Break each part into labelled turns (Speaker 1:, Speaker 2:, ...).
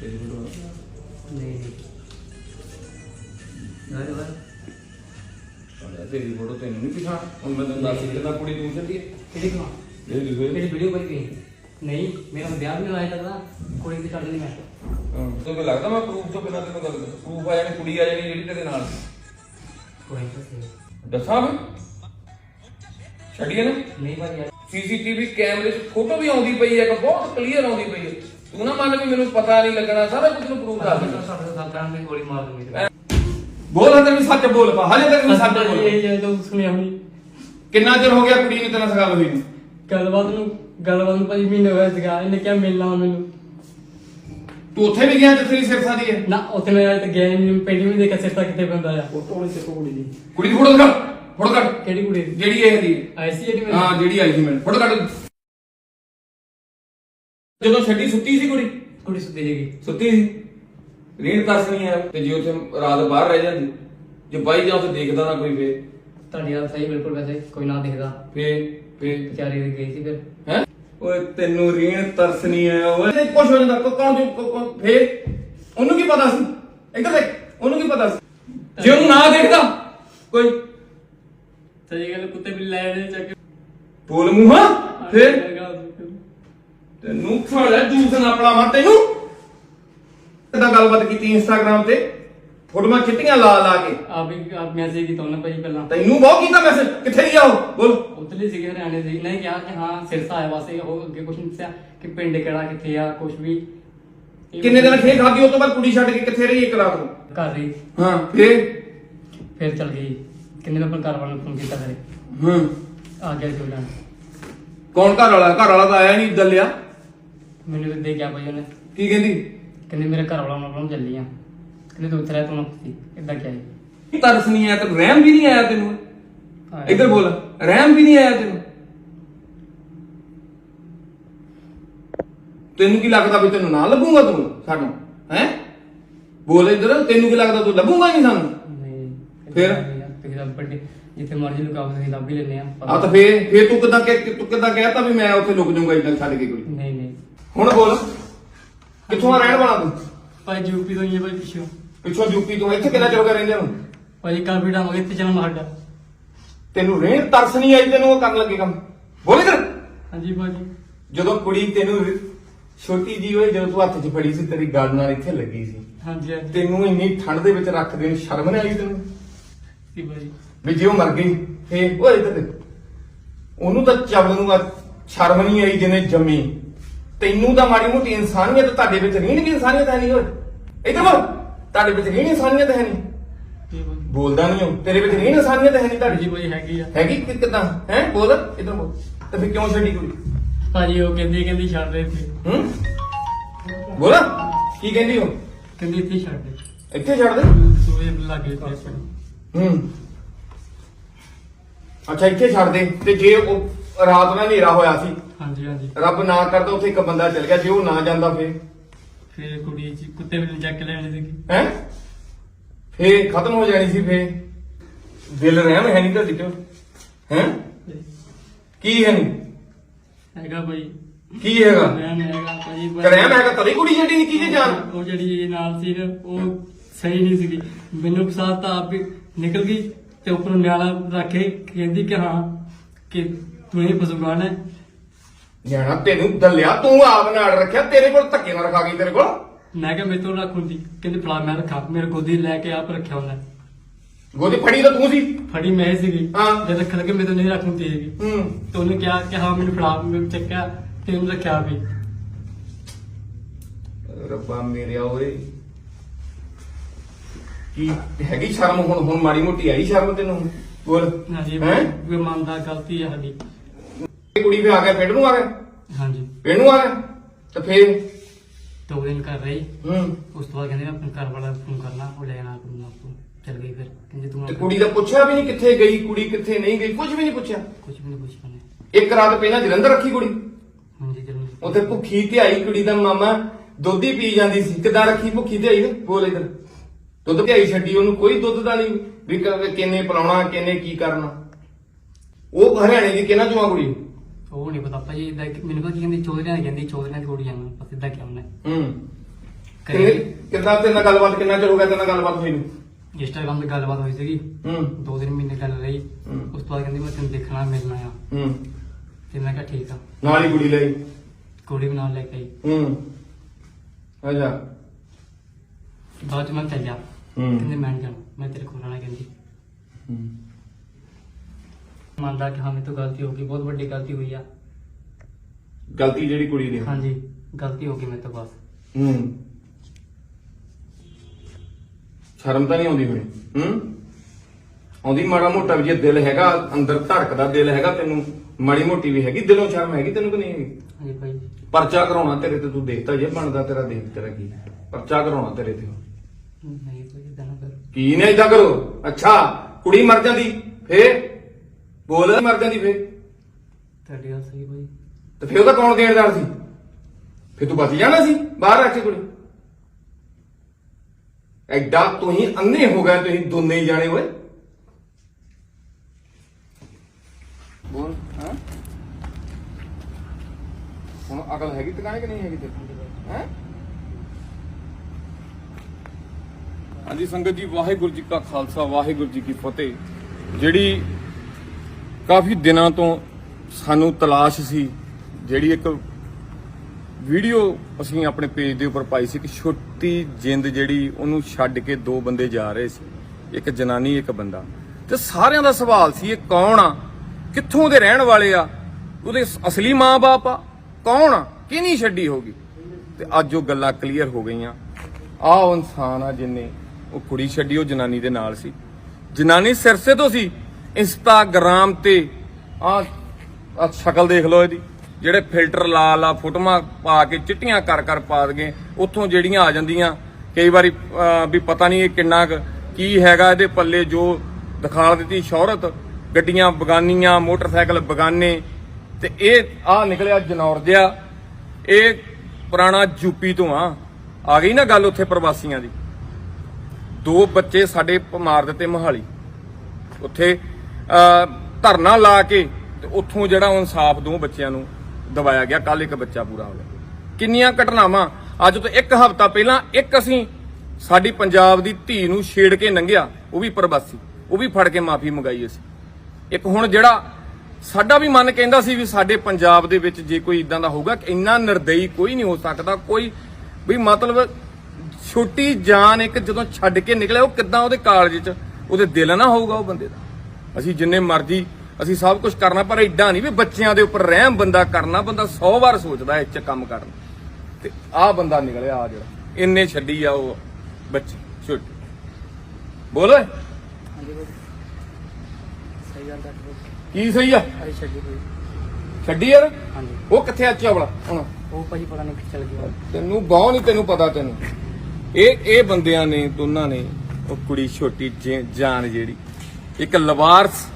Speaker 1: ਤੇਰੀ ਫੋਟੋ
Speaker 2: ਨਹੀਂ ਨਹੀਂ। ਗਾਰੇ ਬਾਰ
Speaker 1: ਆ ਤੇਰੀ ਫੋਟੋ ਤੈਨੂੰ ਨਹੀਂ ਪਛਾਣ। ਹੁਣ ਮੈਂ ਤੈਨੂੰ ਦੱਸ ਕਿੰਨਾ ਕੁੜੀ ਤੂੰ ਚੱਲੀ ਹੈ
Speaker 2: ਕਿਹੜੀ ਕਹਾਂ
Speaker 1: ਇਹ ਦਿਖੇ
Speaker 2: ਕਿਹੜੀ ਵੀਡੀਓ ਬਣੀ ਗਈ ਨਹੀਂ ਮੇਰਾ ਵਿਆਹ ਵੀ ਨਹੀਂ ਹੋਇਆ ਲੱਗਦਾ ਕੁੜੀ ਦੀ ਛੱਡ ਨਹੀਂ ਮੈਂ।
Speaker 1: ਤੈਨੂੰ ਲੱਗਦਾ ਮੈਂ ਪ੍ਰੂਫ ਤੋਂ ਬਿਨਾਂ ਤੈਨੂੰ ਗੱਲ ਪ੍ਰੂਫ ਆ ਜਾਣੀ ਕੁੜੀ ਆ ਜਾਣੀ ਜਿਹੜੀ ਤੇਰੇ ਨਾਲ।
Speaker 2: ਕੋਈ ਤਾਂ ਸਹੀ
Speaker 1: ਦੱਸਾਂ ਮੈਂ? ਛੱਡੀਏ ਨਾ?
Speaker 2: ਨਹੀਂ ਭਾਈ ਯਾਰ
Speaker 1: ਸੀਸੀਟੀਵੀ ਕੈਮਰੇ 'ਚ ਫੋਟੋ ਵੀ ਆਉਂਦੀ ਪਈ ਹੈ ਕਿ ਬਹੁਤ ਕਲੀਅਰ ਆਉਂਦੀ ਪਈ ਹੈ ਤੂੰ ਨਾ ਮੰਨ ਵੀ ਮੈਨੂੰ ਪਤਾ ਨਹੀਂ ਲੱਗਣਾ ਸਾਰਾ ਕੁਝ ਨੂੰ ਪ੍ਰੂਫ ਦੱਸ
Speaker 2: ਸਾਡੇ
Speaker 1: ਦੇ
Speaker 2: ਸਾਡੇ ਸਾਲ ਕਰਨ ਦੀ ਗੋਲੀ ਮਾਰ ਦੂੰਗੀ ਤੇ
Speaker 1: ਬੋਲ ਹਜੇ ਵੀ ਸੱਚ ਬੋਲ ਪਾ ਹਜੇ ਤੱਕ ਵੀ ਸੱਚ ਬੋਲ
Speaker 2: ਇਹ ਇਹ ਤਾਂ ਸੁਣਿਆ ਹੁਣੀ।
Speaker 1: ਕਿੰਨਾ ਚਿਰ ਹੋ ਗਿਆ ਕੁੜੀ ਨੂੰ ਤੇਨਾਂ ਸਗਾਲ ਹੋਈ ਨੂੰ?
Speaker 2: ਗੱਲਬਾਤ ਨੂੰ ਗੱਲਬਾਤ ਨੂੰ ਭਾਜੀ ਮਹੀਨੇ ਹੋਇਆ ਸੀਗਾ ਇਹਨੇ ਕਿਹਾ ਮਿਲਣਾ ਮੈਨੂੰ।
Speaker 1: ਤੂੰ ਉੱਥੇ ਵੀ ਗਿਆ ਜਿੱਥੇ ਸਿਰਸਾ ਦੀ ਹੈ?
Speaker 2: ਨਾ ਉੱਥੇ ਮੈਂ ਤੇ ਗਿਆ ਨਹੀਂ ਪਿੰਡ ਵੀ ਦੇਖਿਆ ਸਿਰਤਾ ਕਿੱਥੇ ਬੰਦਾ ਆ। ਫੋਟੋ ਨਹੀਂ ਤੇ ਕੁੜੀ ਦੀ।
Speaker 1: ਕੁੜੀ ਦੀ ਫੋਟੋ ਦਿਖਾ ਫੋਟੋ ਕੱਢ
Speaker 2: ਕਿਹੜੀ ਕੁੜੀ? ਦੀ
Speaker 1: ਜਿਹੜੀ ਇਹ ਦੀ।
Speaker 2: ਆਈ ਸੀ ਜਿਹੜੀ
Speaker 1: ਹਾਂ ਜਿਹੜੀ ਆਈ ਸੀ ਮੈਨੂੰ। ਫੋਟੋ ਕੱਢ ਜਦੋਂ ਛੱਡੀ ਸੁੱਤੀ ਸੀ ਕੁੜੀ?
Speaker 2: ਕੁੜੀ ਸੁੱਤੀ ਸੀਗੀ।
Speaker 1: ਸੁੱਤੀ ਸੀ? ਰੀਣ ਤਰਸ ਨਹੀਂ ਆਇਆ ਤੇ ਜੇ ਉੱਥੇ ਰਾਤ ਬਾਹਰ ਰਹਿ ਜਾਂਦੀ ਜੇ ਬਾਈ ਜਾਂ ਉੱਥੇ ਦੇਖਦਾ ਨਾ ਕੋਈ ਫੇ
Speaker 2: ਤੁਹਾਡੀ ਗੱਲ ਸਹੀ ਬਿਲਕੁਲ ਵੈਸੇ ਕੋਈ ਨਾ ਦਿਖਦਾ।
Speaker 1: ਫੇ ਫੇ
Speaker 2: ਵਿਚਾਰੀ ਦੀ ਗਈ ਸੀ ਫਿਰ।
Speaker 1: ਹੈ? ਓਏ ਤੈਨੂੰ ਰੀਣ ਤਰਸ ਨਹੀਂ ਆਇਆ ਓਏ। ਤੇ ਕੁਛ ਹੋ ਜਾਂਦਾ ਕੋ ਕੌਣ ਜੋ ਕੌ- ਕੌ- ਫੇਰ? ਉਹਨੂੰ ਕੀ ਪਤਾ ਸੀ? ਇੱਧਰ ਦੇਖ ਉਹਨੂੰ ਕੀ ਪਤਾ ਸੀ? ਜੇ ਉਹਨੂੰ ਨਾ ਦੇਖਦਾ ਕੋਈ
Speaker 2: ਸਹੀ ਗੱਲ ਕੁੱਤੇ ਵੀ ਲੈ ਲੈ ਚੱਕ
Speaker 1: ਬੋਲ ਮੂੰਹਾਂ ਫੇਰ? ਤੈਨੂੰ ਖਾਣਾ ਜੂਸ ਨਾ ਪਲਾਵਾਂ ਤੈਨੂੰ। ਕਿਦਾਂ ਗੱਲਬਾਤ ਕੀਤੀ ਇੰਸਟਾਗ੍ਰam ਤੇ ਫੋਟੋਆਂ ਖਿੱਚੀਆਂ ਲਾ ਲਾ ਕੇ।
Speaker 2: ਆ ਵੀ ਆਪ ਮੈਸੇਜ ਕੀਤਾ ਉਹਨੇ ਭਾਈ ਪਹਿਲਾਂ।
Speaker 1: ਤੈਨੂੰ ਬਹੁਤ ਕੀਤਾ ਮੈਸੇਜ ਕਿੱਥੇ ਗਿਆ ਉਹ? ਬੋਲ।
Speaker 2: ਉਤਲੇ ਸੀਗੇ ਹਰਿਆਣੇ ਦੇ। ਨਹੀਂ ਕਿਹਾ ਕਿ ਹਾਂ ਸਿਰਸਾ ਆਇਆ ਵਾਸੇ ਉਹ ਅੱਗੇ ਕੁਛ ਨਹੀਂ ਦੱਸਿਆ ਕਿ ਪਿੰਡ ਕਿਹੜਾ ਕਿੱਥੇ ਆ ਕੁਛ ਵੀ। ਇਹ
Speaker 1: ਕਿੰਨੇ ਦਿਨ ਖੇ ਖਾਦੀ ਉਸ ਤੋਂ ਬਾਅਦ ਕੁੜੀ ਛੱਡ ਕੇ ਕਿੱਥੇ ਰਹੀ ਇੱਕ ਰਾਤ ਨੂੰ?
Speaker 2: ਘਰ ਰਹੀ।
Speaker 1: ਹਾਂ ਫੇਰ?
Speaker 2: ਫਿਰ ਚਲ ਗਈ। ਕਿੰਨੇ ਦਿਨ ਘਰ ਵਾਲਿਆਂ ਨੂੰ ਫੋਨ ਕੀਤਾ ਕਰੇ
Speaker 1: ਹਾਂ।
Speaker 2: ਆ ਗਿਆ ਉਹਨਾਂ
Speaker 1: ਕੌਣ ਘਰ ਵਾਲਾ ਘਰ ਵਾਲਾ ਤਾਂ ਆਇਆ ਨਹੀਂ ਦੱਲਿਆ
Speaker 2: ਮੈਨੂੰ ਤੇ ਦੇ ਗਿਆ ਭਾਈ ਉਹਨੇ
Speaker 1: ਕੀ ਕਹਿੰਦੀ?
Speaker 2: ਕਹਿੰਦੇ ਮੇਰੇ ਘਰ ਵਾਲਾ ਨਾਲ ਚੱਲੀ ਆ। ਕਹਿੰਦੇ ਤੂੰ ਰਹਿ ਤੂੰ ਸੀ। ਇਦਾਂ ਕਿਹਾ ਜੀ
Speaker 1: ਤਰਸ ਨਹੀਂ ਆਇਆ ਤੇ ਰਹਿਮ ਵੀ ਨਹੀਂ ਆਇਆ ਤੈਨੂੰ। ਇੱਧਰ ਬੋਲ ਰਹਿਮ ਵੀ ਨਹੀਂ ਆਇਆ ਤੈਨੂੰ। ਤੈਨੂੰ ਕੀ ਲੱਗਦਾ ਵੀ ਤੈਨੂੰ ਨਾ ਲੱਭੂਗਾ ਤੂੰ ਸਾਨੂੰ ਹੈ? ਬੋਲ ਇੱਧਰ ਤੈਨੂੰ ਕੀ ਲੱਗਦਾ ਤੂੰ ਲੱਭੂਗਾ ਨਹੀਂ ਸਾਨੂੰ?
Speaker 2: ਨਹੀਂ
Speaker 1: ਫਿਰ?
Speaker 2: ਤੁਸੀਂ ਤਾਂ ਵੱਡੇ ਜਿੱਥੇ ਮਰਜ਼ੀ ਲੁਕਾਓ ਤੁਸੀਂ ਲੱਭ ਹੀ ਲੈਨੇ ਆ।
Speaker 1: ਆ ਤਾਂ ਫੇਰ ਫੇਰ ਤੂੰ ਕਿਦਾਂ ਕਿ ਤੂੰ ਕਿਦਾਂ ਕਹਿਤਾ ਵੀ ਮੈਂ ਉੱਥੇ ਲੁਕ ਜਾਊਂਗਾ ਇਦਾਂ ਛੱਡ ਕੇ
Speaker 2: ਨਹੀਂ ਨਹੀਂ
Speaker 1: ਹੁਣ ਬੋਲ। ਕਿੱਥੋਂ ਆ ਰਹਿਣ ਵਾਲਾ ਤੂੰ?
Speaker 2: ਭਾਈ ਯੂਪੀ ਤੋਂ ਹੀ ਹੈ ਭਾਈ ਪਿੱਛੋਂ।
Speaker 1: ਪਿੱਛੋਂ ਯੂਪੀ ਤੋਂ ਇੱਥੇ ਕਿੰਨਾ ਚਿਰ ਹੋ ਗਿਆ ਰਹਿੰਦੇ ਨੂੰ?
Speaker 2: ਭਾਈ ਕਾਫੀ ਟਾਈਮ ਹੋ ਗਿਆ ਇੱਥੇ ਜਨਮ ਸਾਡਾ
Speaker 1: ਤੈਨੂੰ ਰਹਿਣ ਤਰਸ ਨਹੀਂ ਆਈ ਤੈਨੂੰ ਉਹ ਕਰਨ ਲੱਗੇ ਕੰਮ? ਬੋਲ ਇੱਧਰ।
Speaker 2: ਹਾਂਜੀ ਭਾਜੀ
Speaker 1: ਜਦੋਂ ਕੁੜੀ ਤੈਨੂੰ ਛੋਟੀ ਜੀ ਹੋਏ ਜਦੋਂ ਤੂੰ ਹੱਥ 'ਚ ਫੜੀ ਸੀ ਤੇਰੀ ਗੱਲ ਨਾਲ ਇੱਥੇ ਲੱਗੀ ਸੀ।
Speaker 2: ਹਾਂਜੀ ਹਾਂਜੀ।
Speaker 1: ਤੈਨੂੰ ਇੰਨੀ ਠੰਡ ਦੇ ਵਿੱਚ ਰੱਖ ਦੇਣ ਸ਼ਰਮ ਨਹੀਂ ਆਈ ਤੈਨੂੰ?
Speaker 2: ਕੀ ਭਾਜੀ
Speaker 1: ਵੀ ਜੇ ਉਹ ਮਰ ਗਈ ਫੇ ਓਏ ਇੱਧਰ ਦੇਖ। ਉਹਨੂੰ ਤਾਂ ਚਵਲ ਨੂੰ ਆ- ਸ਼ਰਮ ਨਹੀਂ ਆਈ ਜਿਹਨੇ ਜੰਮੀ। ਤੈਨੂੰ ਤਾਂ ਮਾੜੀ ਮੋਟੀ ਇਨਸਾਨੀਅਤ ਤੁਹਾਡੇ ਵਿੱਚ ਨਹੀਂ ਕਿ ਇਨਸਾਨੀਅਤ ਹੈ ਨਹੀਂ ਓਏ। ਇੱਧਰ ਬੋਲ। ਤੁਹਾਡੇ ਵਿੱਚ ਨਹੀਂ ਇਨਸਾਨੀਅਤ ਹੈ ਨਹੀਂ ਬੋਲਦਾ ਨਹੀਂ ਉਹ। ਤੇਰੇ ਵਿੱਚ ਨਹੀਂ ਇਨਸਾਨੀਅਤ ਹੈ ਨਹੀਂ ਤੁਹਾਡੀ।
Speaker 2: ਭਾਈ ਹੈਗੀ ਆ।
Speaker 1: ਹੈਗੀ ਕਿ ਕਿਦਾਂ? ਹੈ? ਬੋਲ। ਇੱਧਰ ਬੋਲ। ਤੇ ਫਿਰ ਕਿਉਂ ਛੱਡੀ ਕੁੜੀ
Speaker 2: ਭਾਜੀ ਉਹ ਕਹਿੰਦੀ ਕਹਿੰਦੀ ਛੱਡ ਦੇ ਇੱਥੇ।
Speaker 1: ਹੂੰ? ਬੋਲ। ਕੀ ਕਹਿੰਦੀ ਉਹ?
Speaker 2: ਕਹਿੰਦੀ ਇੱਥੇ ਹੀ ਛੱਡ ਦੇ।
Speaker 1: ਇੱਥੇ ਛੱਡ ਦੇ।
Speaker 2: ਸੂਏ ਲੱਗੇ ਆਪਣੇ
Speaker 1: ਹੂੰ। ਅੱਛਾ ਇੱਥੇ ਛੱਡ ਦੇ। ਤੇ ਜੇ ਉਹ ਰਾਤ ਨਾਲ ਹਨੇਰਾ ਹੋਇਆ ਸੀ
Speaker 2: ਹਾਂਜੀ ਹਾਂਜੀ।
Speaker 1: ਰੱਬ ਨਾ ਕਰਦਾ ਉੱਥੇ ਇੱਕ ਬੰਦਾ ਚਲ ਗਿਆ ਜੇ ਉਹ ਨਾ ਜਾਂਦਾ ਫੇਰ?
Speaker 2: ਫਿਰ ਕੁੜੀ ਜੀ ਕੁੱਤੇ ਵੀ ਚੱਕ ਕੇ ਲੈਣੇ ਸੀਗੇ
Speaker 1: ਹੈ? ਫੇਰ ਖਤਮ ਹੋ ਜਾਣੀ ਸੀ ਫੇਰ? ਦਿਲ ਰਹਿਮ ਹੈ ਨਹੀਂ ਤੁਹਾਡੇ ਚੋਂ ਹੈ? ਕੀ ਹੈ ਨਹੀਂ?
Speaker 2: ਹੈਗਾ ਭਾਈ
Speaker 1: ਕੀ ਹੈਗਾ?
Speaker 2: ਰਹਿਮ ਹੈਗਾ ਭਾਜੀ
Speaker 1: ਰਹਿਮ ਹੈਗਾ ਤਦੀ ਕੁੜੀ ਛੱਡੀ ਨਿੱਕੀ ਜਿਹੀ ਜਾਨ।
Speaker 2: ਉਹ ਜਿਹੜੀ ਨਾਲ ਸੀ ਨਾ ਉਹ ਸਹੀ ਨਹੀਂ ਸੀਗੀ। ਮੈਨੂੰ ਪਸੰਦ ਤਾਂ ਆਪ ਵੀ ਨਿਕਲ ਗਈ ਤੇ ਉੱਪਰੋਂ ਨਿਆਲਾ ਰੱਖੇ ਕਹਿੰਦੀ ਕਿ ਹਾਂ ਕਿ ਤੂੰ ਇਹ ਫਸੂਗਾਨ ਹੈ।
Speaker 1: ਜਾਣਾ ਤੈਨੂੰ ਦੱਲਿਆ ਤੂੰ ਆਪ ਨਾਲ ਰੱਖਿਆ ਤੇਰੇ ਕੋਲ ਧੱਕੇ ਨਾਲ ਰਖਾ ਗਈ ਤੇਰੇ ਕੋਲ?
Speaker 2: ਮੈਂ ਕਿਹਾ ਮੇਰੇ ਤੋਂ ਰੱਖ ਹੁੰਦੀ ਕਹਿੰਦੀ ਫਲਾ ਮੈਂ ਰੱਖਾ ਮੇਰੇ ਗੋਦੀ ਲੈ ਕੇ ਆਪ ਰੱਖਿਆ ਉਹਨੇ।
Speaker 1: ਗੋਦੀ ਫੜੀ ਤਾਂ ਤੂੰ ਸੀ?
Speaker 2: ਫੜੀ ਮੈਂ ਹੀ ਸੀਗੀ।
Speaker 1: ਹਾਂ।
Speaker 2: ਜਦ ਰੱਖ ਲਗੇ ਮੇਰੇ ਤੋਂ ਨਹੀਂ ਰੱਖ ਹੁੰਦੀ ਹੈਗੀ।
Speaker 1: ਹੂੰ।
Speaker 2: ਤੇ ਉਹਨੇ ਕਿਹਾ ਕਿ ਹਾਂ ਮੈਨੂੰ ਫੜਾ ਮੈਂ ਚੱਕਿਆ ਤੇ ਉਹਨੂੰ ਰੱਖਿਆ ਵੀ
Speaker 1: ਰੱਬਾ ਮੇਰੇ ਓਏ। ਕੀ ਹੈਗੀ ਸ਼ਰਮ? ਹੁਣ ਹੁਣ ਮਾੜੀ ਮੋਟੀ ਆਈ ਸ਼ਰਮ ਤੈਨੂੰ? ਬੋਲ।
Speaker 2: ਹਾਂਜੀ
Speaker 1: ਹੈਂ?
Speaker 2: ਵੀ ਮੰਨਦਾ ਗਲਤੀ ਹੈ ਸਾਡੀ।
Speaker 1: ਇਹ ਕੁੜੀ ਵੀ ਆ ਗਿਆ ਪਿੰਡ ਨੂੰ ਆ ਗਿਆ?
Speaker 2: ਹਾਂਜੀ।
Speaker 1: ਪਿੰਡ ਨੂੰ ਆ ਗਿਆ? ਤੇ ਫੇਰ?
Speaker 2: ਦੋ ਦਿਨ ਕਰ ਰਹੀ
Speaker 1: ਹੂੰ।
Speaker 2: ਉਸ ਤੋਂ ਬਾਅਦ ਕਹਿੰਦੇ ਆਪਣੇ ਘਰ ਵਾਲਾ ਫੋਨ ਕਰਨਾ ਉਹ ਲੈਣਾ ਕਰਨਾ ਤੂੰ ਚਲ ਗਈ ਫਿਰ। ਕਹਿੰਦੇ ਤੂੰ
Speaker 1: ਤੇ ਕੁੜੀ ਦਾ ਪੁੱਛਿਆ ਵੀ ਨਹੀਂ ਕਿੱਥੇ ਗਈ ਕੁੜੀ ਕਿੱਥੇ ਨਹੀਂ ਗਈ ਕੁਝ ਵੀ ਨਹੀਂ ਪੁੱਛਿਆ?
Speaker 2: ਕੁਝ ਵੀ ਨਹੀਂ ਪੁੱਛਿਆ ਨੇ
Speaker 1: ਇੱਕ ਰਾਤ ਪਹਿਲਾਂ ਜਲੰਧਰ ਰੱਖੀ ਕੁੜੀ?
Speaker 2: ਹਾਂਜੀ ਜਰੂਰ
Speaker 1: ਉੱਥੇ ਭੁੱਖੀ ਤੇ ਆਈ ਕੁੜੀ ਦਾ ਮਾਮਾ ਦੁੱਧ ਹੀ ਪੀ ਜਾਂਦੀ ਸੀ। ਕਿਦਾਂ ਰੱਖੀ ਭੁੱਖੀ ਤੇ ਆਈ ਬੋਲ ਇਧਰ। ਦੁੱਧ ਪਿਆਈ ਛੱਡੀ ਉਹਨੂੰ ਕੋਈ ਦੁੱਧ ਦਾ ਨਹੀਂ ਵੀ ਕ- ਕਿੰਨੇ ਪਿਲਾਉਣਾ ਕਿੰਨੇ ਕੀ ਕਰਨਾ। ਉਹ ਹਰਿਆਣੇ ਦੀ ਕਿਹਨਾਂ ਚੋਂ ਆ ਕੁੜੀ?
Speaker 2: ਉਹ ਨਹੀਂ ਪਤਾ ਭਾਜੀ ਇਦਾਂ ਮੈਨੂੰ ਪਤਾ ਕੀ ਕਹਿੰਦੀ ਚੌਧਰੀਆਂ ਦੀ ਕਹਿੰਦੀ ਚੌਧਰੀਆਂ ਦੀ ਕੁੜੀ ਆ ਬਸ ਇਦਾਂ ਕਿਹਾ ਉਹਨੇ।
Speaker 1: ਹੂੰ। ਕਿੰਨਾ ਤੇਰੇ ਨਾਲ ਗੱਲਬਾਤ ਕਿੰਨਾ ਚਿਰ ਹੋ ਗਿਆ ਤੇਰੇ ਨਾਲ ਗੱਲਬਾਤ ਹੋਈ ਨੂੰ?
Speaker 2: ਇੰਸਟਾਗ੍ਰਾਮ ਤੇ ਗੱਲਬਾਤ ਹੋਈ ਸੀਗੀ।
Speaker 1: ਹੂੰ।
Speaker 2: ਦੋ ਦਿਨ ਮਹੀਨੇ ਗੱਲ ਰਹੀ।
Speaker 1: ਹੂੰ।
Speaker 2: ਉਸ ਤੋਂ ਬਾਅਦ ਕਹਿੰਦੀ ਮੈਂ ਤੈਨੂੰ ਦੇਖਣਾ ਮਿਲਣਾ ਆ
Speaker 1: ਹੂੰ।
Speaker 2: ਤੇ ਮੈਂ ਕਿਹਾ ਠੀਕ ਆ।
Speaker 1: ਨਾਲ ਹੀ ਕੁੜੀ ਲਈ?
Speaker 2: ਕੁੜੀ ਵੀ ਨਾਲ ਲੈ ਕੇ ਆਈ।
Speaker 1: ਹੂੰ। ਅੱਛਾ।
Speaker 2: ਬਾਅਦ ਚ ਮੈਂ ਚੱਲਿਆ।
Speaker 1: ਹੂੰ।
Speaker 2: ਕਹਿੰਦੇ ਮੈਂ ਨੀ ਜਾਣਾ ਮੈਂ ਤੇਰੇ ਕੋਲ ਆਣਾ ਕਹਿੰਦੀ। ਮੰਨਦਾ ਕਿ ਹਾਂ ਮੇਰੇ ਤੋਂ ਗਲਤੀ ਹੋ ਗਈ ਬਹੁਤ ਵੱਡੀ ਗਲਤੀ ਹੋਈ ਆ।
Speaker 1: ਗਲਤੀ ਜਿਹੜੀ ਕੁੜੀ ਦੀ।
Speaker 2: ਹਾਂਜੀ ਗਲਤੀ ਹੋ ਗਈ ਮੇਰੇ ਤੋਂ ਬਸ।
Speaker 1: ਹੂੰ। ਸ਼ਰਮ ਤਾਂ ਨਹੀਂ ਆਉਂਦੀ ਹੋਣੀ ਹੂੰ? ਆਉਂਦੀ ਮਾੜਾ ਮੋਟਾ ਵੀ ਜੇ ਦਿਲ ਹੈਗਾ ਅੰਦਰ ਧੜਕਦਾ ਦਿਲ ਹੈਗਾ ਤੈਨੂੰ ਮਾੜੀ ਮੋਟੀ ਵੀ ਹੈਗੀ ਦਿਲੋਂ ਸ਼ਰਮ ਹੈਗੀ ਤੈਨੂੰ ਕਿ ਨਹੀਂ ਹੈਗੀ?
Speaker 2: ਹਾਂਜੀ ਭਾਈ।
Speaker 1: ਪਰਚਾ ਕਰਾਉਣਾ ਤੇਰੇ ਤੇ ਤੂੰ ਦੇਖਤਾ ਜੇ ਬਣਦਾ ਤੇਰਾ ਦੇਖ ਤੇਰਾ ਕੀ। ਪਰਚਾ ਕਰਾਉਣਾ ਤੇਰੇ ਤੇ।
Speaker 2: ਨਹੀਂ ਭਾਈ ਇਦਾਂ ਨਾ ਕਰੋ।
Speaker 1: ਕੀ ਨੇ ਇਦਾਂ ਕਰੋ? ਅੱਛਾ ਕੁੜੀ ਮਰ ਜਾਂਦੀ ਫੇਰ? ਬੋਲ ਮਰ ਜਾਂਦੀ ਫੇਰ।
Speaker 2: ਤੁਹਾਡੀ ਗੱਲ ਸਹੀ ਭਾਈ।
Speaker 1: ਤੇ ਫੇਰ ਉਹਦਾ ਕੌਣ ਦੇਣਦਾਰ ਸੀ? ਫੇਰ ਤੂੰ ਬਚ ਜਾਣਾ ਸੀ ਬਾਹਰ ਆ ਕੇ ਕੁੜੀ ਐਡਾ ਤੁਸੀਂ ਅੰਨੇ ਹੋ ਗਏ ਤੁਸੀਂ ਦੋਨੇ ਹੀ ਜਾਣੇ ਓਏ। ਬੋਲ ਹਾਂ? ਹੁਣ ਅਕਲ ਹੈਗੀ ਟਿਕਾਣੇ ਕਿ ਨਹੀਂ ਹੈਗੀ ਤੇਰੇ ਹੈ? ਹਾਂਜੀ ਸੰਗਤ ਜੀ ਵਾਹਿਗੁਰੂ ਜੀ ਕਾ ਖਾਲਸਾ ਵਾਹਿਗੁਰੂ ਜੀ ਕੀ ਫਤਿਹ। ਜਿਹੜੀ ਕਾਫੀ ਦਿਨਾਂ ਤੋਂ ਸਾਨੂੰ ਤਲਾਸ਼ ਸੀ, ਜਿਹੜੀ ਇੱਕ ਵੀਡੀਓ ਅਸੀਂ ਆਪਣੇ ਪੇਜ ਦੇ ਉੱਪਰ ਪਾਈ ਸੀ ਕਿ ਛੋਟੀ ਜਿੰਦ ਜਿਹੜੀ ਉਹਨੂੰ ਛੱਡ ਕੇ ਦੋ ਬੰਦੇ ਜਾ ਰਹੇ ਸੀ, ਇੱਕ ਜਨਾਨੀ, ਇੱਕ ਬੰਦਾ। ਤੇ ਸਾਰਿਆਂ ਦਾ ਸਵਾਲ ਸੀ, ਇਹ ਕੌਣ ਆ? ਕਿੱਥੋਂ ਦੇ ਰਹਿਣ ਵਾਲੇ ਆ? ਉਹਦੇ ਅਸਲੀ ਮਾਂ-ਬਾਪ ਆ? ਕੌਣ ਆ? ਕਿਹਨੀ ਛੱਡੀ ਹੋਗੀ ਤੇ ਅੱਜ ਉਹ ਗੱਲਾਂ ਕਲੀਅਰ ਹੋ ਗਈਆਂ। ਆ ਉਹ ਇਨਸਾਨ ਆ ਜਿਨੇ, ਉਹ ਕੁੜੀ ਛੱਡੀ, ਉਹ ਜਨਾਨੀ ਦੇ ਨਾਲ ਸੀ। ਜਨਾਨੀ ਸਿਰਸੇ ਤੋਂ ਸੀ ਇੰਸਟਾਗ੍ਰਾਮ ਤੇ ਆ ਸ਼ਕਲ ਦੇਖ ਲਓ ਇਹਦੀ। ਜਿਹੜੇ ਫਿਲਟਰ ਲਾ ਲਾ ਫੋਟੋਆਂ ਪਾ ਕੇ, ਚਿੱਟੀਆਂ ਕਰ ਕਰ ਪਾ ਦਗੇ, ਉੱਥੋਂ ਜਿਹੜੀਆਂ ਆ ਜਾਂਦੀਆਂ। ਕਈ ਵਾਰੀ ਵੀ ਪਤਾ ਨਹੀਂ ਇਹ ਕਿੰਨਾ ਕੁ, ਕੀ ਹੈਗਾ ਇਹਦੇ ਪੱਲੇ ਜੋ ਦਿਖਾ ਦਿੱਤੀ ਸ਼ੌਹਰਤ। ਗੱਡੀਆਂ, ਬਗਾਨੀਆਂ, ਮੋਟਰਸਾਈਕਲ, ਬਗਾਨੇ। ਤੇ ਇਹ ਆ ਨਿਕਲਿਆ ਜਨੌਰ ਜਿਹਾ। ਇਹ ਪੁਰਾਣਾ ਯੂਪੀ ਤੋਂ ਆ। ਆ ਗਈ ਨਾ ਗੱਲ ਉੱਥੇ ਪ੍ਰਵਾਸੀਆਂ ਦੀ। ਦੋ ਬੱਚੇ ਸਾਡੇ ਮਾਰ ਦਿੱਤੇ ਮੋਹਾਲੀ। ਉੱਥੇ ਧਰਨਾ ਲਾ ਕੇ ਤੇ ਉੱਥੋਂ ਜਿਹੜਾ ਇਨਸਾਫ ਦੋ ਬੱਚਿਆਂ ਨੂੰ ਦਵਾਇਆ ਗਿਆ ਕੱਲ ਇੱਕ ਬੱਚਾ ਪੂਰਾ ਹੋ ਗਿਆ। ਕਿੰਨੀਆਂ ਘਟਨਾਵਾਂ? ਅੱਜ ਤੋਂ ਇੱਕ ਹਫ਼ਤਾ ਪਹਿਲਾਂ ਇੱਕ ਅਸੀਂ ਸਾਡੀ ਪੰਜਾਬ ਦੀ ਧੀ ਨੂੰ ਛੇੜ ਕੇ ਲੰਘਿਆ ਉਹ ਵੀ ਪ੍ਰਵਾਸੀ, ਉਹ ਵੀ ਫੜ ਕੇ ਮਾਫੀ ਮੰਗਾਈ ਅਸੀਂ। ਇੱਕ ਹੁਣ ਜਿਹੜਾ ਸਾਡਾ ਵੀ ਮਨ ਕਹਿੰਦਾ ਸੀ ਵੀ ਸਾਡੇ ਪੰਜਾਬ ਦੇ ਵਿੱਚ ਜੇ ਕੋਈ ਇਦਾਂ ਦਾ ਹੋਊਗਾ, ਕਿ ਇੰਨਾ ਨਿਰਦਈ ਕੋਈ ਨਹੀਂ ਹੋ ਸਕਦਾ, ਕੋਈ ਵੀ ਮਤਲਬ ਛੋਟੀ ਜਾਨ ਇੱਕ ਜਦੋਂ ਛੱਡ ਕੇ ਨਿਕਲਿਆ, ਉਹ ਕਿੱਦਾਂ ਉਹਦੇ ਕਾਲਜ 'ਚ ਉਹਦੇ ਦਿਲ ਨਾ ਹੋਊਗਾ ਉਹ ਬੰਦੇ ਦਾ? ਅਸੀਂ ਜਿੰਨੇ ਮਰਜ਼ੀ ਅਸੀਂ ਸਭ ਕੁਝ ਕਰਨਾ ਪਰ ਐਡਾ ਨਹੀਂ ਵੀ ਬੱਚਿਆਂ ਦੇ ਉੱਪਰ ਰਹਿਮ ਬੰਦਾ ਕਰਨਾ ਬੰਦਾ 100 ਵਾਰ ਸੋਚਦਾ ਇਹ 'ਚ ਕੰਮ ਕਰਨ। ਤੇ ਆਹ ਬੰਦਾ ਨਿਕਲਿਆ ਆ ਜਿਹੜਾ। ਇੰਨੇ ਛੱਡੀ ਆ ਉਹ ਬੱਚੇ ਛੋਟੇ। ਬੋਲ ਕੀ ਸਹੀ ਆ?
Speaker 2: ਛੱਡੀ
Speaker 1: ਯਾਰ?
Speaker 2: ਹਾਂਜੀ।
Speaker 1: ਉਹ ਕਿੱਥੇ ਆ ਚਵਲਾ ਹੁਣ।
Speaker 2: ਉਹ ਭਾਈ ਪਤਾ ਨਹੀਂ ਕਿੱਥੇ ਚਲ ਗਿਆ
Speaker 1: ਤੈਨੂੰ ਬਹੁ ਨਹੀਂ ਤੈਨੂੰ ਪਤਾ ਤੈਨੂੰ। ਇਹ ਇਹ ਬੰਦਿਆਂ ਨੇ ਦੋਨਾਂ ਨੇ ਉਹ ਕੁੜੀ ਛੋਟੀ ਜਾਨ ਜਿਹੜੀ। ਇੱਕ ਲਵਾਰਸ,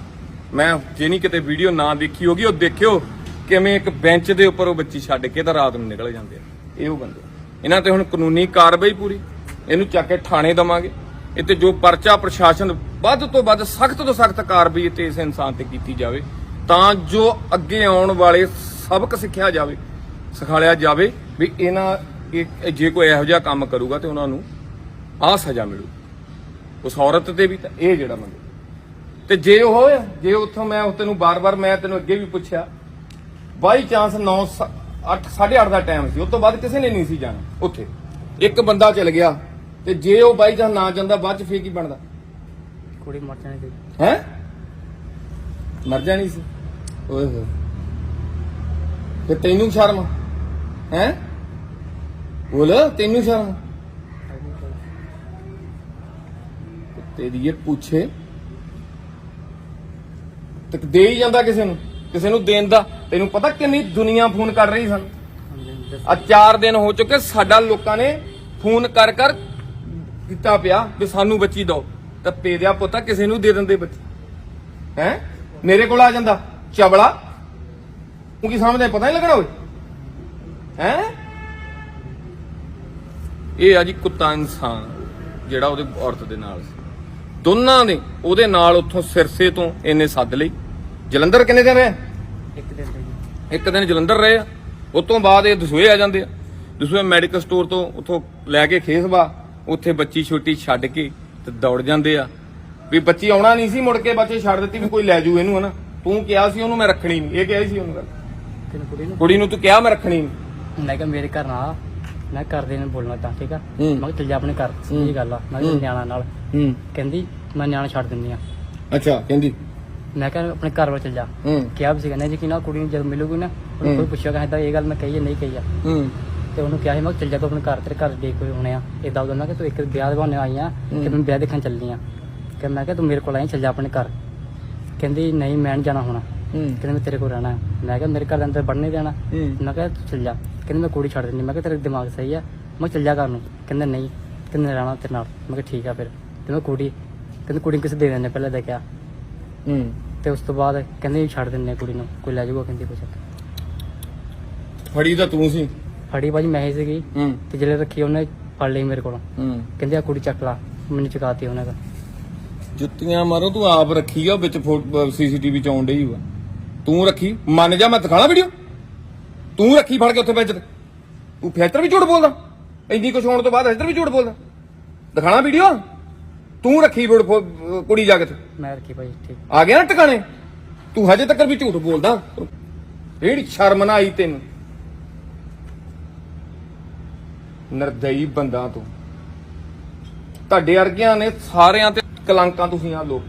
Speaker 1: ਮੈਂ ਜੇ ਨਹੀਂ ਕਿਤੇ ਵੀਡੀਓ ਨਾ ਦੇਖੀ ਹੋਗੀ, ਉਹ ਦੇਖਿਓ ਕਿਵੇਂ ਇੱਕ ਬੈਂਚ ਦੇ ਉੱਪਰ ਉਹ ਬੱਚੀ ਛੱਡ ਕੇ ਤਾਂ ਰਾਤ ਨੂੰ ਨਿਕਲ ਜਾਂਦੇ ਆ। ਇਹ ਉਹ ਬੰਦੇ ਇਹਨਾਂ ਤੇ ਹੁਣ ਕਾਨੂੰਨੀ ਕਾਰਵਾਈ ਪੂਰੀ, ਇਹਨੂੰ ਚੱਕ ਕੇ ਥਾਣੇ ਦਵਾਂਗੇ। ਇਹ ਤੇ ਜੋ ਪਰਚਾ ਪ੍ਰਸ਼ਾਸਨ ਵੱਧ ਤੋਂ ਵੱਧ ਸਖਤ ਤੋਂ ਸਖਤ ਕਾਰਵਾਈ ਤੇ ਇਸ ਇਨਸਾਨ ਤੇ ਕੀਤੀ ਜਾਵੇ, ਤਾਂ ਜੋ ਅੱਗੇ ਆਉਣ ਵਾਲੇ ਸਬਕ ਸਿੱਖਿਆ ਜਾਵੇ, ਸਿਖਾਲਿਆ ਜਾਵੇ ਵੀ ਇਹਨਾਂ ਜੇ ਕੋਈ ਇਹੋ ਜਿਹਾ ਕੰਮ ਕਰੂਗਾ ਤੇ ਉਹਨਾਂ ਨੂੰ ਆਹ ਸਜ਼ਾ ਮਿਲੂ। ਉਸ ਔਰਤ ਤੇ ਵੀ ਤਾਂ ਇਹ ਜਿਹੜਾ ਬੰਦਾ ਤੇ ਜੇ ਉਹ ਹੋਇਆ ਜੇ ਉੱਥੋਂ ਮੈਂ ਤੈਨੂੰ ਬਾਰ-ਬਾਰ ਮੈਂ ਤੈਨੂੰ ਅੱਗੇ ਵੀ ਪੁੱਛਿਆ ਬਾਈ ਚਾਂਸ 9 8 8:30 ਦਾ ਟਾਈਮ ਸੀ ਉਸ ਤੋਂ ਬਾਅਦ ਕਿਸੇ ਨੇ ਨਹੀਂ ਸੀ ਜਾਣਾ ਉੱਥੇ। ਇੱਕ ਬੰਦਾ ਚਲ ਗਿਆ ਤੇ ਜੇ ਉਹ ਬਾਈ ਚਾਂਸ ਨਾ ਜਾਂਦਾ ਬਾਅਦ ਚ ਫੇਰ ਕੀ ਬਣਦਾ?
Speaker 2: ਕੁੜੀ ਮਰ ਜਾਣੀ ਸੀ।
Speaker 1: ਹੈ? ਮਰ ਜਾਣੀ ਸੀ। ਓਏ ਹੋਏ। ਤੇ ਤੈਨੂੰ ਸ਼ਰਮ ਹੈ? ਬੋਲ ਤੈਨੂੰ ਸ਼ਰਮ ਤੇਰੀ ਇਹ ਪੁੱਛੇ ਤੇ ਦੇ ਹੀ ਜਾਂਦਾ ਕਿਸੇ ਨੂੰ ਕਿਸੇ ਨੂੰ ਦੇਣ ਦਾ। ਤੈਨੂੰ ਪਤਾ ਕਿੰਨੀ ਦੁਨੀਆ ਫੋਨ ਕਰ ਰਹੀ ਸਨ? ਆ 4 ਦਿਨ ਹੋ ਚੁੱਕੇ ਸਾਡਾ ਲੋਕਾਂ ਨੇ ਫੋਨ ਕਰ ਕਰ ਕੀਤਾ ਪਿਆ ਵੀ ਸਾਨੂੰ ਬੱਚੀ ਦਿਓ। ਤਾਂ ਪੇਰਿਆ ਪੁੱਤਾ ਕਿਸੇ ਨੂੰ ਦੇ ਦਿੰਦੇ ਬੱਚੀ। ਹੈ? ਮੇਰੇ ਕੋਲ ਆ ਜਾਂਦਾ ਚਵਲਾ। ਤੂੰ ਕੀ ਸਮਝਦਾ, ਪਤਾ ਨਹੀਂ ਲੱਗਣਾ ਓਏ? ਹੈ? ਇਹ ਆ ਜੀ ਕੁੱਤਾ ਇਨਸਾਨ, ਜਿਹੜਾ ਉਹਦੇ ਔਰਤ ਦੇ ਨਾਲ ਸੀ। ਦੋਨਾਂ ਨੇ ਉਹਦੇ ਨਾਲ ਉੱਥੋਂ ਸਿਰਸੇ ਤੋਂ ਇਹਨੇ ਸੱਦ ਲਈ। ਜਲੰਧਰ ਕਿੰਨੇ ਦਿਨ ਰਹੇ?
Speaker 2: ਇੱਕ ਦਿਨ ਜੀ।
Speaker 1: ਇੱਕ ਦਿਨ ਜਲੰਧਰ ਰਹੇ ਆ। ਉਸ ਤੋਂ ਬਾਅਦ ਇਹ ਦਸੂਏ ਆ ਜਾਂਦੇ ਆ। ਦੂਸਰੇ ਮੈਡੀਕਲ ਸਟੋਰ ਤੋਂ ਉਥੋਂ ਲੈ ਕੇ ਖੇਸਵਾ ਉੱਥੇ ਬੱਚੀ ਛੋਟੀ ਛੱਡ ਕੇ ਤੇ ਦੌੜ ਜਾਂਦੇ ਆ। ਵੀ ਬੱਚੀ ਆਉਣਾ ਨਹੀਂ ਸੀ ਮੁੜ ਕੇ ਬੱਚੇ ਛੱਡ ਦਿੱਤੀ ਵੀ ਕੋਈ ਲੈ ਜੂ ਇਹਨੂੰ ਹਨਾ। ਤੂੰ ਕਿਹਾ ਸੀ ਉਹਨੂੰ ਮੈਂ ਰੱਖਣੀ ਨਹੀਂ। ਇਹ ਕਿਹਾ ਸੀ ਉਹਨੂੰ ਗੱਲ।
Speaker 2: ਤੈਨੂੰ ਕੁੜੀ ਨੂੰ?
Speaker 1: ਕੁੜੀ ਨੂੰ ਤੂੰ ਕਿਹਾ ਮੈਂ ਰੱਖਣੀ ਨਹੀਂ।
Speaker 2: ਮੈਂ ਕਿਹਾ ਮੇਰੇ ਘਰ ਨਾ ਆ। ਮੈਂ ਘਰ ਦੇ ਨੂੰ ਬੋਲਣਾ ਤਾਂ ਠੀਕ ਆ?
Speaker 1: ਹੂੰ।
Speaker 2: ਮੈਂ ਕਿਹਾ ਚੱਲ ਜਾ ਆਪਣੇ ਘਰ ਸਿੱਧੀ ਗੱਲ ਆ। ਮੈਂ ਕਿਹਾ
Speaker 1: ਹੂੰ।
Speaker 2: ਨਿਆਣਾ ਨਾਲ।
Speaker 1: ਹੂੰ।
Speaker 2: ਕਹਿੰਦੀ ਮੈਂ ਨਿਆਣਾ ਛੱਡ ਦਿੰਦੀ ਆ।
Speaker 1: ਅੱਛਾ ਕਹਿੰਦੀ
Speaker 2: ਮੈਂ ਕਿਹਾ ਆਪਣੇ ਘਰ ਵੱਲ ਚੱਲ ਜਾ।
Speaker 1: ਹੂੰ।
Speaker 2: ਕਿਹਾ ਵੀ ਸੀ ਕਹਿੰਦੇ ਜੀ ਕਿ ਨਾ ਕੁੜੀ ਨੂੰ ਜਦ ਮਿਲੂਗੀ ਨਾ ਉਹਨੂੰ। ਕੋਈ ਪੁੱਛੇਗਾ ਕਹਿੰਦਾ ਇਹ ਗੱਲ ਮੈਂ ਕਹੀ ਹੈ ਨਹੀਂ ਕਹੀ ਆ।
Speaker 1: ਹੂੰ।
Speaker 2: ਤੇ ਉਹਨੂੰ ਕਿਹਾ ਸੀ ਮੈਂ ਕਿਹਾ ਚੱਲ ਜਾ ਤੂੰ ਆਪਣੇ ਘਰ ਤੇਰੇ ਘਰ ਦੇ ਕੋਈ ਹੋਣੇ ਆ। ਇਦਾਂ ਉਦੋਂ ਮੈਂ ਕਿ ਤੂੰ ਇੱਕ ਵਿਆਹ ਦੇ ਬਹਾਨੇ ਆਈ ਆ ਕਿ ਮੈਂ ਵਿਆਹ ਦੇਖਣ ਚੱਲਨੀ ਆ। ਕਿ ਮੈਂ ਕਿਹਾ ਤੂੰ ਮੇਰੇ ਕੋਲ ਆਈ ਚੱਲ ਜਾ ਆਪਣੇ ਘਰ। ਕਹਿੰਦੀ ਨਹੀਂ ਮੈਂ ਨਹੀਂ ਜਾਣਾ ਹੁਣ। ਕਹਿੰਦੀ ਮੈਂ ਤੇਰੇ ਕੋਲ ਰਹਿਣਾ ਮੈਂ ਕਿਹਾ ਮੇਰੇ ਘਰ ਦੇ ਅੰਦਰ ਨਹੀਂ ਦੇਣਾ। ਮੈਂ ਕਿਹਾ ਤੂੰ ਚੱਲ ਜਾ। ਕਹਿੰਦੀ ਮੈਂ ਕੁੜੀ ਛੱਡ ਦਿੰਦੀ। ਮੈਂ ਕਿਹਾ ਤੇਰਾ ਦਿਮਾਗ ਸਹੀ ਆ। ਮੈਂ ਚੱਲ ਜਾ ਘਰ ਨੂੰ। ਕਹਿੰਦਾ ਨਹੀਂ। ਕਹਿੰਦੇ ਰਹਿਣਾ ਤੇਰੇ ਨਾਲ। ਮੈਂ ਕਿਹਾ ਠੀਕ ਆ ਫਿਰ। ਤੇ ਮੈਂ ਕੁੜੀ ਕਹਿੰਦੀ ਕੁੜੀ ਨੂੰ ਕਿਸੇ ਦੇ ਦਿੰਦੇ ਪਹਿਲਾਂ ਦੇਖਿਆ
Speaker 1: ਹੂੰ।
Speaker 2: ਤੇ ਉਸ ਤੋਂ ਬਾਅਦ ਕਹਿੰਦੇ ਛੱਡ ਆ ਕੁੜੀ ਨੂੰ ਕੋਈ ਲੈ ਜਾਊਗਾ ਕਹਿੰਦੀ ਕੁਛ।
Speaker 1: ਫੜੀ ਤਾਂ ਤੂੰ ਸੀ।
Speaker 2: ਫੜੀ ਬਾਜੀ ਮੈਂ ਹੀ ਸੀਗੀ।
Speaker 1: ਹੂੰ।
Speaker 2: ਤੇ ਜਿਹੜੇ ਰੱਖੀ ਉਹਨੇ ਫੜ ਲਈ ਮੇਰੇ ਕੋਲੋਂ।
Speaker 1: ਹੂੰ।
Speaker 2: ਕਹਿੰਦੇ ਆ ਕੁੜੀ ਚੱਕ ਲਾ ਮੈਨੂੰ ਚੁਕਾਤੀ ਉਹਨਾਂ ਦਾ
Speaker 1: ਜੁੱਤੀਆਂ ਮਾਰੋ ਤੂੰ ਆਪ ਰੱਖੀ ਆ ਵਿੱਚ ਸੀਸੀਟੀਵੀ ਚ ਆਉਣ ਡਈ ਵਾ। ਤੂੰ ਰੱਖੀ ਮੰਨ ਜਾ ਮੈਂ ਦਿਖਾਣਾ ਵੀਡੀਓ ਤੂੰ ਰੱਖੀ ਫੜ ਕੇ ਉੱਥੇ ਵਿੱਚ ਤੂੰ। ਫੇਤਰ ਵੀ ਝੂਠ ਬੋਲਦਾ। ਇੰਨੀ ਕੁਛ ਹੋਣ ਤੋਂ ਬਾਅਦ ਫੇਤਰ ਵੀ ਝੂਠ ਬੋਲਦਾ। ਦਿਖਾਣਾ ਵੀਡੀਓ ਤੂੰ ਰੱਖੀ ਫੋ- ਕੁੜੀ ਜਾ ਕੇ ਤੇ।
Speaker 2: ਮੈਂ ਰੱਖੀ ਭਾਈ ਠੀਕ।
Speaker 1: ਆ ਗਿਆ ਨਾ ਟਿਕਾਣੇ? ਤੂੰ ਹਜੇ ਤੱਕ ਵੀ ਝੂਠ ਬੋਲਦਾ। ਜਿਹੜੀ ਸ਼ਰਮ ਨਾ ਆਈ ਤੈਨੂੰ। ਨਰਦਈ ਬੰਦਾ ਤੂੰ। ਤੁਹਾਡੇ ਵਰਗਿਆਂ ਨੇ ਸਾਰਿਆਂ ਤੇ ਕਲੰਕਾਂ ਤੁਸੀਂ ਆ ਲੋਕ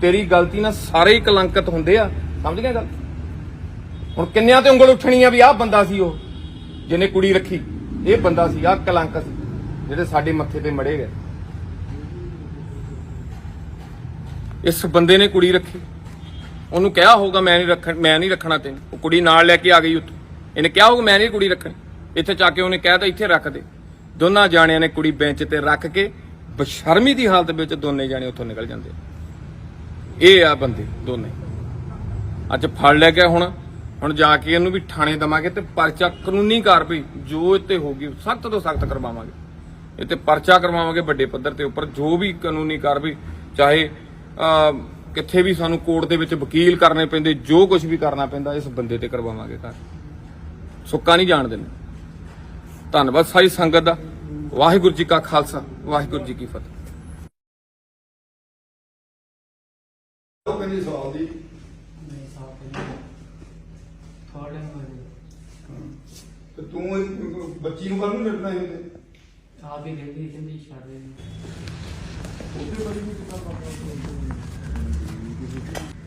Speaker 1: ਤੇਰੀ ਗਲਤੀ ਨਾਲ ਸਾਰੇ ਹੀ ਕਲੰਕਿਤ ਹੁੰਦੇ ਆ। ਸਮਝ ਗਿਆ ਗੱਲ? ਹੁਣ ਕਿੰਨਿਆਂ ਤੇ ਉਂਗਲ ਉੱਠਣੀ ਆ ਵੀ ਆਹ ਬੰਦਾ ਸੀ ਉਹ ਜਿਹਨੇ ਕੁੜੀ ਰੱਖੀ। ਇਹ ਬੰਦਾ ਸੀ ਆਹ ਕਲੰਕ ਸੀ ਜਿਹੜੇ ਸਾਡੇ ਮੱਥੇ ਤੇ ਮੜੇ ਗਏ। ਇਸ ਬੰਦੇ ਨੇ ਕੁੜੀ ਰੱਖੀ। ਉਹਨੂੰ ਕਿਹਾ ਹੋਊਗਾ, ਮੈਂ ਨਹੀਂ ਰੱਖ, ਮੈਂ ਨਹੀਂ ਰੱਖਣਾ ਤੈਨੂੰ। ਉਹ ਕੁੜੀ ਨਾਲ ਲੈ ਕੇ ਆ ਗਈ ਉੱਥੇ। ਇਹਨੇ ਕਿਹਾ ਹੋਊਗਾ, ਮੈਂ ਨਹੀਂ ਕੁੜੀ ਰੱਖਣੀ। ਇੱਥੇ ਚਾ ਕੇ ਉਹਨੇ ਕਹਿ ਤਾ ਇੱਥੇ ਰੱਖ ਦੇ। ਦੋਨਾਂ ਜਾਣਿਆਂ ਨੇ ਕੁੜੀ ਬੈਂਚ ਤੇ ਰੱਖ ਕੇ ਬਸ਼ਰਮੀ ਦੀ ਹਾਲਤ ਵਿੱਚ ਦੋਨੇ ਜਾਣੇ ਉੱਥੋਂ ਨਿਕਲ ਜਾਂਦੇ। ਇਹ ਆ ਬੰਦੇ, ਦੋਨੇ। ਅੱਜ ਫੜ ਲੈ ਗਿਆ ਹੁਣ। ਹੁਣ ਜਾ ਕੇ ਇਹਨੂੰ ਵੀ ਥਾਣੇ ਦਵਾਂਗੇ ਤੇ ਪਰਚਾ ਕਾਨੂੰਨੀ ਕਾਰਵਾਈ ਜੋ ਇੱਥੇ ਹੋਗੀ ਸਖਤ ਤੋਂ ਸਖਤ ਕਰਵਾਵਾਂਗੇ। ਇਹ ਤੇ ਪਰਚਾ ਕਰਵਾਵਾਂਗੇ ਵੱਡੇ ਪੱਧਰ ਤੇ ਉੱਪਰ। ਜੋ ਵੀ ਕਾਨੂੰਨੀ ਕਾਰਵਾਈ, ਚਾਹੇ ਕਿੱਥੇ ਵੀ ਸਾਨੂੰ ਕੋਰਟ ਦੇ ਵਿੱਚ ਵਕੀਲ ਕਰਨੇ ਪੈਂਦੇ ਜੋ ਕੁਝ ਵੀ ਕਰਨਾ ਪੈਂਦਾ ਇਸ ਬੰਦੇ ਤੇ ਕਰਵਾਵਾਂਗੇ ਘਰ। ਸੁੱਕਾ ਨਹੀਂ ਜਾਣ ਦਿੰਦੇ। ਧੰਨਵਾਦ ਸਾਰੀ ਸੰਗਤ ਦਾ। ਵਾਹਿਗੁਰੂ ਜੀ ਕਾ ਖਾਲਸਾ ਵਾਹਿਗੁਰੂ ਜੀ ਕੀ ਫਤਿਹ।
Speaker 3: ਉਹ ਕਹਿੰਦੀ ਸਾਲ ਦੀ? ਤੇ ਤੂੰ ਬੱਚੀ ਨੂੰ ਕੱਲ ਨੂੰ ਲੜਨਾ ਹੀ ਹੁੰਦੇ
Speaker 2: ਆਪ ਹੀ ਕਹਿੰਦੀ ਕਹਿੰਦੀ ਛੱਡ ਦੇ
Speaker 3: すいません。